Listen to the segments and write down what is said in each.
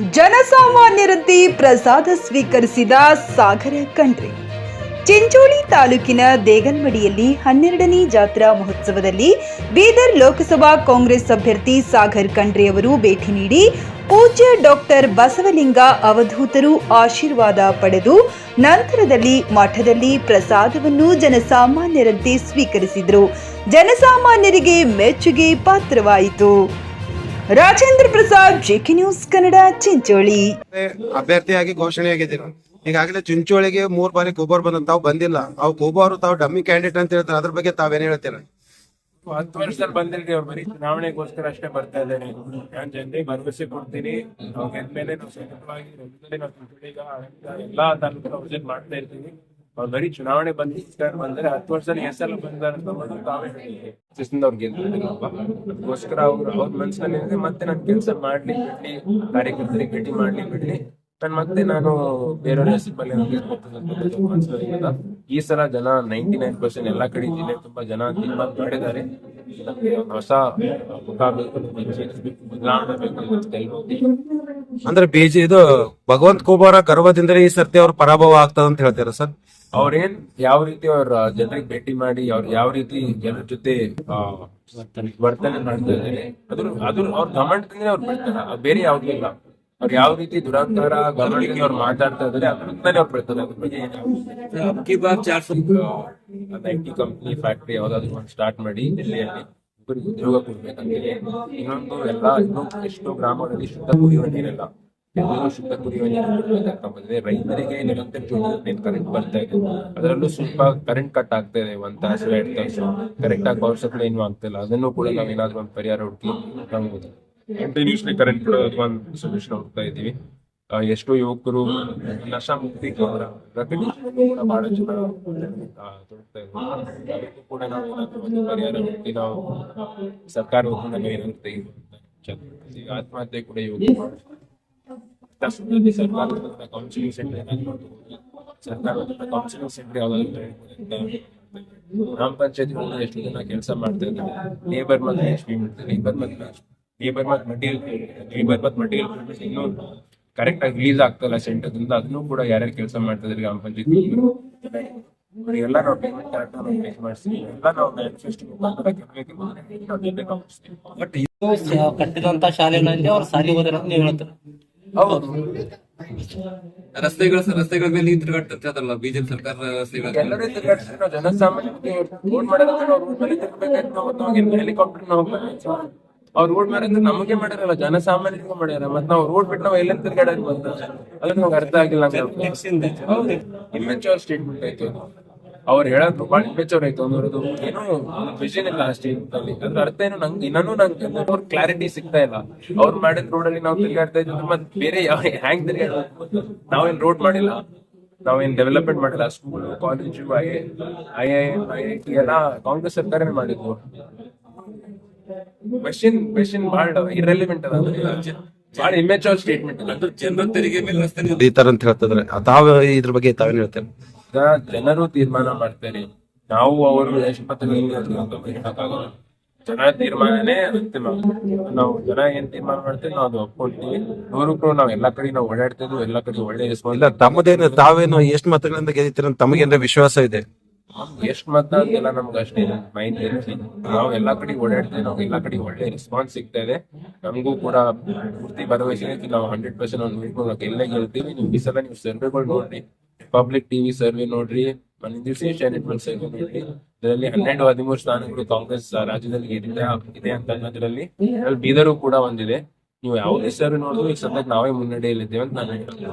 ಜನಸಾಮಾನ್ಯರಂತೆ ಪ್ರಸಾದ ಸ್ವೀಕರಿಸಿದ ಸಾಗರ ಕಂಡ್ರೆ. ಚಿಂಚೋಳಿ ತಾಲೂಕಿನ ದೇಗನ್ಮಡಿಯಲ್ಲಿ ಹನ್ನೆರಡನೇ ಜಾತ್ರಾ ಮಹೋತ್ಸವದಲ್ಲಿ ಬೀದರ್ ಲೋಕಸಭಾ ಕಾಂಗ್ರೆಸ್ ಅಭ್ಯರ್ಥಿ ಸಾಗರ್ ಖಂಡ್ರೆ ಅವರು ಭೇಟಿ ನೀಡಿ ಪೂಜ್ಯ ಡಾಕ್ಟರ್ ಬಸವಲಿಂಗ ಅವಧೂತರು ಆಶೀರ್ವಾದ ಪಡೆದು ನಂತರದಲ್ಲಿ ಮಠದಲ್ಲಿ ಪ್ರಸಾದವನ್ನು ಜನಸಾಮಾನ್ಯರಂತೆ ಸ್ವೀಕರಿಸಿದರು. ಜನಸಾಮಾನ್ಯರಿಗೆ ಮೆಚ್ಚುಗೆ ಪಾತ್ರವಾಯಿತು. ರಾಜೇಂದ್ರ ಪ್ರಸಾದ್ ಜೆಕೆ ನ್ಯೂಸ್ ಕನ್ನಡ ಚಿಂಚೋಳಿ ಅಭ್ಯರ್ಥಿಯಾಗಿ ಘೋಷಣೆಯಾಗಿದ್ದೀರಾ ಈಗಾಗಲೇ ಚಿಂಚೋಳಿಗೆ ಮೂರ್ ಬಾರಿ ಕೋಬಾರ್ ಬಂದ ತಾವು ಬಂದಿಲ್ಲ. ಅವು ಕೋಬಾರು ತಾವು ಡಮ್ಮಿ ಕ್ಯಾಂಡಿಡೇಟ್ ಅಂತ ಹೇಳ್ತಾರೆ. ಅದ್ರ ಬಗ್ಗೆ ತಾವೇನ್ ಹೇಳ್ತೀರಾ? ಹತ್ತು ವರ್ಷದಲ್ಲಿ ಬಂದಿಲ್ರಿ ಅವ್ರು ಬರೀ ಚುನಾವಣೆಗೋಸ್ಕರ ಅಷ್ಟೇ ಬರ್ತಾ ಇದ್ದಾರೆ. ನಾನ್ ಜನರಿಗೆ ಭರವಸೆ ಕೊಡ್ತೀನಿ. ನಾವು ಗೆದ್ಮೇಲೆ ನಾವು ಸತತವಾಗಿ ಎಲ್ಲ ತಾಲೂಕು ವಿಸಿಟ್ ಮಾಡ್ತಾ ಇರ್ತೀವಿ. ಅವ್ರು ಬರೀ ಚುನಾವಣೆ ಬಂದ ಬಂದ್ರೆ ಹತ್ತು ವರ್ಷದಲ್ಲಿ ಎಷ್ಟು ಸಲ ಬಂದಾರೆ ಅದಕ್ಕೋಸ್ಕರ ಅವ್ರು ಅವ್ರ ಮನ್ಸಲ್ಲಿ ಮತ್ತೆ ನಾನು ಕೆಲಸ ಮಾಡ್ಲಿ ಬಿಡ್ಲಿ ಕಾರ್ಯಕರ್ತರಿಗೆ ಭೇಟಿ ಮಾಡ್ಲಿ ಬಿಡ್ಲಿ. ನಾನು ಮತ್ತೆ ನಾನು ಬೇರೆ ಹೆಸರು ಮೇಲೆ ಮನಸ್ಸಿನಲ್ಲಿಲ್ಲ. ಈ ಸಲ ಜನ ನೈಂಟಿ ನೈನ್ ಪರ್ಸೆಂಟ್ ಎಲ್ಲಾ ಕಡೆ ಜಿಲ್ಲೆ ತುಂಬಾ ಜನ ತೀರ್ಮಾನ ಮಾಡಿದ್ದಾರೆ ಹೊಸ ಮುಖ ಬೇಕು ನಮ್ಗೆ change ಬೇಕು, ಬದಲಾವಣೆ ಬೇಕು ಅಂದ್ರೆ ಬಿಜೆ ಇದು ಭಗವಂತ ಕುಮಾರ ಗರ್ವದಿಂದ ಈ ಸರ್ತಿ ಅವ್ರ ಪರಾಭವ ಆಗ್ತದ ಅಂತ ಹೇಳ್ತೀರಾ ಸರ್? ಅವ್ರೇನ್ ಯಾವ ರೀತಿ ಅವ್ರ ಜನರಿಗೆ ಭೇಟಿ ಮಾಡಿ ಅವ್ರ ಯಾವ ರೀತಿ ಜನರ ಜೊತೆ ವರ್ತನೆ ಮಾಡ್ತಾ ಇದ್ದಾರೆ ಅದ್ರ ಅದ್ರ ಅವ್ರ ಗಮನದಿಂದ ಅವ್ರು ಬಿಡ್ತಾರ ಬೇರೆ ಯಾವ್ದು ಇಲ್ಲ. ಅವ್ರು ಯಾವ ರೀತಿ ದುರಾಂತರ ಗಮನಿಕೆ ಅವ್ರು ಮಾತಾಡ್ತಾ ಇದ್ದಾರೆ ಅದ್ರಿಂದಲೇ ಅವ್ರು ಬಿಡ್ತಾರೆ ಅದ್ರ ಬಗ್ಗೆ ಟಿ ಕಂಪ್ನಿ ಫ್ಯಾಕ್ಟ್ರಿ ಯಾವ್ದಾದ್ರು ಒಂದು ಸ್ಟಾರ್ಟ್ ಮಾಡಿ ಒಬ್ಬರಿಗೆ ಉದ್ಯೋಗ ಕೊಡ್ಬೇಕಂತೇಳಿ ಇನ್ನೊಂದು ಎಲ್ಲ ಇನ್ನೂ ಎಷ್ಟೋ ಗ್ರಾಮಗಳಲ್ಲಿ ಶುದ್ಧ ಕುಡಿಯುವ ನೀರಿಲ್ಲ ಎಲ್ಲರೂ ಶುದ್ಧ ಕುಡಿಯುವ ನೀರು ಕೊಡ್ಬೇಕಂತ ಬಂದ್ರೆ ರೈತರಿಗೆ ನಿರಂತರ ಜೋಡಿಯಲ್ಲಿ ಕರೆಂಟ್ ಬರ್ತಾ ಇದೆ. ಅದರಲ್ಲೂ ಸ್ವಲ್ಪ ಕರೆಂಟ್ ಕಟ್ ಆಗ್ತಾ ಇದೆ. ಒಂದ್ ತಾಸು, ಎರಡು ತಾಸು. ಕರೆಕ್ಟ್ ಆಗಿ ಪವರ್ ಸಪ್ಲೈ ಏನು ಆಗ್ತಿಲ್ಲ. ಅದನ್ನು ಕೂಡ ನಾವ್ ಏನಾದ್ರು ಒಂದು ಪರಿಹಾರ ಹುಡುಕಿ ನಾವು ಕಂಟಿನ್ಯೂಸ್ಲಿ ಕರೆಂಟ್ ಕೊಡೋದು ಒಂದು ಸೊಲ್ಯೂಷನ್ ಹುಡುಕ್ತಾ ಇದೀವಿ ಎಷ್ಟೋ ಯುವಕರು ನಶ ಮುಕ್ತಿ ಬಹಳ ಜನ ತೊಡಗ್ತಾ ಅದಕ್ಕೂ ಕೂಡ ನಾವು ಪರಿಹಾರ ಸರ್ಕಾರ ಆತ್ಮಹತ್ಯೆ ಕೂಡ ಯುವಕರು ಸರ್ಕಾರದ ಕೌನ್ಸಿಲಿಂಗ್ ಸೆಂಟರ್ ಏನಾದ್ರು ಸರ್ಕಾರದ ಕೌನ್ಸಿಲಿಂಗ್ ಸೆಂಟರ್ ಯಾವ್ದಾದ್ರು ಗ್ರಾಮ ಪಂಚಾಯತ್ ಎಷ್ಟು ಜನ ಕೆಲಸ ಮಾಡ್ತಾ ಇದ್ದಾರೆ ಲೇಬರ್ ಮತ್ತೆ ಎಷ್ಟು ಲೇಬರ್ ಮತ್ತೆ ಲೇಬರ್ ಮತ್ತೆ ಮಟೀರಿಯಲ್ ಲೇಬರ್ ಮತ್ತೆ ಮಟೀರಿಯಲ್ ಕರೆಕ್ಟ್ ಆಗಿ ರಿಲೀಸ್ ಆಗ್ತಲ್ಲ ಸೆಂಟರ್ದಿಂದ ಅದನ್ನು ಕೂಡ ಯಾರ್ಯಾರು ಕೆಲಸ ಮಾಡ್ತಾ ಇದ್ದಾರೆ ಗ್ರಾಮ ಪಂಚಾಯತ್ ಎಲ್ಲ ನಾವು ಮಾಡಿಸ್ತೀವಿ ಎಲ್ಲ ನಾವು ಬಟ್ ಕಟ್ಟಿದಂತ ಶಾಲೆಗಳಲ್ಲಿ ಅವ್ರು ಸಾಲಿ ನೀವು ಹೇಳ್ತಾರೆ. ಹೌದು. ರಸ್ತೆಗಳ ರಸ್ತೆಗಳ ಮೇಲೆ ನಿಂತು ಅದಲ್ಲ ಬಿಜೆಪಿ ಸರ್ಕಾರ ರಸ್ತೆಗಳ ಎಲ್ಲರೂ ತಿರ್ಗಾಡ್ಸಿದ್ರೆ ಜನಸಾಮಾನ್ಯರಿಗೆ ರೋಡ್ ಮಾಡೋದಕ್ಕೆ ನಾವು ರೋಡ್ ಮೇಲೆ ಹೆಲಿಕಾಪ್ಟರ್ ನಾವು ಅವ್ರ ರೋಡ್ ಮಾಡಿದ್ರೆ ನಮಗೆ ಮಾಡಿರಲ್ಲ ಜನಸಾಮಾನ್ಯರಿಗೆ ಮಾಡ್ಯಾರ ಮತ್ ನಾವು ರೋಡ್ ಬಿಟ್ಟು ನಾವು ಎಲ್ಲೆಲ್ಲಿ ತಿರ್ಗಾಡೋದು ಬಂತ ಅದನ್ನ ನಮ್ಗೆ ಅರ್ಥ ಆಗಿಲ್ಲ ಇಮ್ಮೆಚೂರ್ ಸ್ಟೇಟ್ಮೆಂಟ್ ಆಯ್ತು. ಅವ್ರು ಹೇಳೋದು ಬಹಳ ಆಯ್ತು ಅನ್ನೋದು ಏನು ವಿಷನ್ ಇಲ್ಲ ಅಷ್ಟೇ ಅದ್ರ ಅರ್ಥ ಏನು ನಂಗೆ ಇನ್ನೂ ನಂಗೆ ಅವ್ರ ಕ್ಲಾರಿಟಿ ಸಿಗ್ತಾ ಇಲ್ಲ. ಅವ್ರು ಮಾಡಿದ ರೋಡ್ ಅಲ್ಲಿ ನಾವು ತಿರುಗಾಡ್ತಾ ಇದ್ವಿ ಮತ್ತೆ ಬೇರೆ ಯಾವ ಹ್ಯಾಂಗ್ ತಿರ್ಗಾಡ್ಬೇಕು ನಾವೇನ್ ರೋಡ್ ಮಾಡಿಲ್ಲ. ನಾವೇನ್ ಡೆವಲಪ್ಮೆಂಟ್ ಮಾಡಿಲ್ಲ. School college I I I I I T ಎಲ್ಲ ಕಾಂಗ್ರೆಸ್ ಸರ್ಕಾರನೇ ಮಾಡಿದ್ವು ಕ್ವೆಶನ್ ಕ್ವೆಶನ್ ಬಹಳ ಇರೆಲಿವೆಂಟ್ ಅದ. ಬಹಳ ಆಫ್ ಸ್ಟೇಟ್ಮೆಂಟ್ ಅದು. ಜನರ ತೆರಿಗೆ ಮೇಲೆ ಈ ತರ ಅಂತ ಹೇಳ್ತಿದ್ರೆ. ತಾವು ಇದ್ರ ಬಗ್ಗೆ ತಾವೇನ್ ಹೇಳ್ತೇನೆ ಜನರು ತೀರ್ಮಾನ ಮಾಡ್ತಾರೆ. ನಾವು ಅವರು ಹೇಳಕ್ಕಾಗಲ್ಲ ಜನ ತೀರ್ಮಾನನೇ ಅಂತಿಮ. ನಾವು ಜನ ಏನ್ ತೀರ್ಮಾನ ಮಾಡ್ತೀವಿ ನಾವು ಅದು ಒಪ್ಕೊಳ್ತೀವಿ. ಕೂಡ ನಾವು ಎಲ್ಲಾ ಕಡೆ ನಾವು ಓಡಾಡ್ತಿದ್ವಿ ಎಲ್ಲಾ ಕಡೆ ಒಳ್ಳೆ ಇಲ್ಲ ತಮ್ಮದೇನು ತಾವೇನು ಎಷ್ಟು ಮತಗಳಿಂದ ಗೆದ್ದಿರ ಅಂತ ತಮಗೇನ್ರ ವಿಶ್ವಾಸ ಇದೆ. ಎಷ್ಟ್ ಮತ ಅಂತೆಲ್ಲ ನಮ್ಗೆ ಅಷ್ಟೇ ಮೈಂಡ್ ಇರುತ್ತೆ. ನಾವು ಎಲ್ಲಾ ಕಡೆ ಓಡಾಡ್ತೀವಿ ನಾವು ಎಲ್ಲಾ ಕಡೆ ಒಳ್ಳೆ ರೆಸ್ಪಾನ್ಸ್ ಸಿಗ್ತಾ ಇದೆ. ನಮಗೂ ಕೂಡ ಪೂರ್ತಿ ಭರವಸೆ ಐತಿ ನಾವು ಹಂಡ್ರೆಡ್ ಪರ್ಸೆಂಟ್ ಒಂದು ನೋಡ್ಕೊಂಡು ಎಲ್ಲೇ ಗೆಲ್ತೀವಿ. ನೀವು ಈ ಸಲ ನೀವು ಸರ್ವೆಗಳು ನೋಡ್ರಿ. ಪಬ್ಲಿಕ್ ಟಿವಿ ಸರ್ವೆ ನೋಡ್ರಿ ದಿವಸ ಸರ್ವೆ ನೋಡ್ರಿ. ಇದರಲ್ಲಿ ಹನ್ನೆರಡು ಹದಿಮೂರು ಸ್ಥಾನಗಳು ಕಾಂಗ್ರೆಸ್ ರಾಜ್ಯದಲ್ಲಿ ಗೆದ್ದಿದೆ ಇದೆ ಅಂತ ಅನ್ನೋದ್ರಲ್ಲಿ ಬೀದರು ಕೂಡ ಒಂದಿದೆ. ನೀವು ಯಾವುದೇ ಸರ್ವೆ ನೋಡಿದ್ರು ಈಗ ಸದ್ಯಕ್ಕೆ ನಾವೇ ಮುನ್ನಡೆಯಲ್ಲಿದ್ದೇವೆ ಅಂತ ನಾನು ಹೇಳ್ತೀನಿ.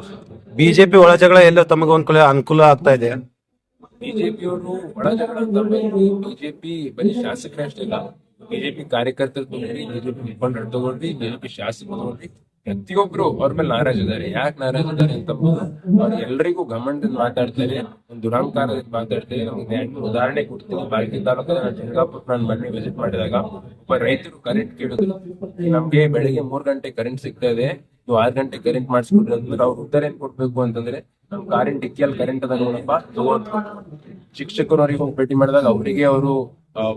ಬಿಜೆಪಿ ಒಳಜಗಳ ಎಲ್ಲ ತಮಗೆ ಒಂದ್ ಕಡೆ ಅನುಕೂಲ ಆಗ್ತಾ ಇದೆ? ಬಿಜೆಪಿ ಅವರು ಒಳಜಗಳ ಬಿಜೆಪಿ ಬರೀ ಶಾಸಕರಷ್ಟೇ ಇಲ್ಲ ಬಿಜೆಪಿ ಕಾರ್ಯಕರ್ತರು ತಗೊಂಡ್ರಿ ಬಿಜೆಪಿ ಮುಖಂಡರು ತಗೊಂಡ್ರಿ ಬಿಜೆಪಿ ಶಾಸಕರು ತಗೊಂಡ್ರಿ. ಪ್ರತಿಯೊಬ್ರು ಅವ್ರ ಮೇಲೆ ನಾರಾಜ್ ಇದಾರೆ. ಯಾಕೆ ನಾರಾಜ್ ಇದಾರೆ ಅಂತ ಅವ್ರು ಎಲ್ರಿಗೂ ಗಮನದಿಂದ ಮಾತಾಡ್ತಾರೆ ಒಂದು ದುರಂಕಾರದಿಂದ ಮಾತಾಡ್ತಾರೆ ನಮ್ಗೆ ಉದಾಹರಣೆ ಕೊಡ್ತೀನಿ. ಬಾಲ್ಕಿ ತಾಲೂಕದ ನಾನು ವಿಸಿಟ್ ಮಾಡಿದಾಗ ಒಬ್ಬ ರೈತರು ಕರೆಂಟ್ ಕೇಳಿದ್ರು. ನಮ್ಗೆ ಬೆಳಿಗ್ಗೆ ಮೂರ್ ಗಂಟೆ ಕರೆಂಟ್ ಸಿಗ್ತಾ ಇದೆ. ನೀವು ಆರ್ ಗಂಟೆ ಕರೆಂಟ್ ಮಾಡಿಸ್ಕೊಡ್ರಿ ಅಂದ್ರೆ ಅವ್ರು ಉತ್ತರ ಏನ್ ಕೊಡ್ಬೇಕು ಅಂತಂದ್ರೆ ನಮ್ ಕಾರಿನ ಡಿಕ್ಕಿಯಲ್ಲಿ ಕರೆಂಟ್ ಅದ ನೋಡಪ್ಪ ಶಿಕ್ಷಕರು ಅವ್ರಿಗೆ ಹೋಗಿ ಭೇಟಿ ಮಾಡಿದಾಗ ಅವರಿಗೆ ಅವರು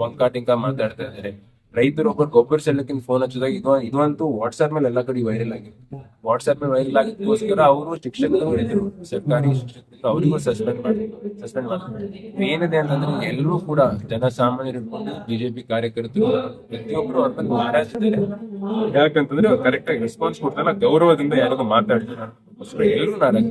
ವಂಕಾಟಿಂಕ ಮಾತಾಡ್ತಾ ಇದ್ದಾರೆ. ರೈತರು ಒಬ್ಬರು ಗೊಬ್ಬರ ಸೆಲ್ಲಕ್ಕಿಂತ ಫೋನ್ ಹಚ್ಚಿದಾಗ ಇದು ಇದಂತೂ ವಾಟ್ಸ್ಆಪ್ ಮೇಲೆ ಎಲ್ಲ ಕಡೆ ವೈರಲ್ ಆಗಿದೆ. ವಾಟ್ಸ್ಆಪ್ ಮೇಲೆ ವೈರಲ್ ಆಗಿದ್ದಕ್ಕೋಸ್ಕರ ಅವರು ಶಿಕ್ಷಕರು ಹೇಳಿದ್ರು. ಸರ್ಕಾರಿ ಶಿಕ್ಷಕರು ಅವರಿಗೂ ಸಸ್ಪೆಂಡ್ ಮಾಡಿ ಸಸ್ಪೆಂಡ್ ಮಾಡಿದ್ರು ಏನಿದೆ ಅಂತಂದ್ರೆ ಎಲ್ಲರೂ ಕೂಡ ಜನಸಾಮಾನ್ಯರು ಇಟ್ಕೊಂಡು ಬಿಜೆಪಿ ಕಾರ್ಯಕರ್ತರು ಪ್ರತಿಯೊಬ್ಬರು ಅವ್ರ ಮೇಲೆ ಯಾಕಂತಂದ್ರೆ ಕರೆಕ್ಟ್ ಆಗಿ ರೆಸ್ಪಾನ್ಸ್ ಕೊಡ್ತಾರೆ ಗೌರವದಿಂದ ಯಾರಿಗೂ ಮಾತಾಡ್ತಾರೆ ಎಲ್ಲರೂ ನಾರಾಜ್.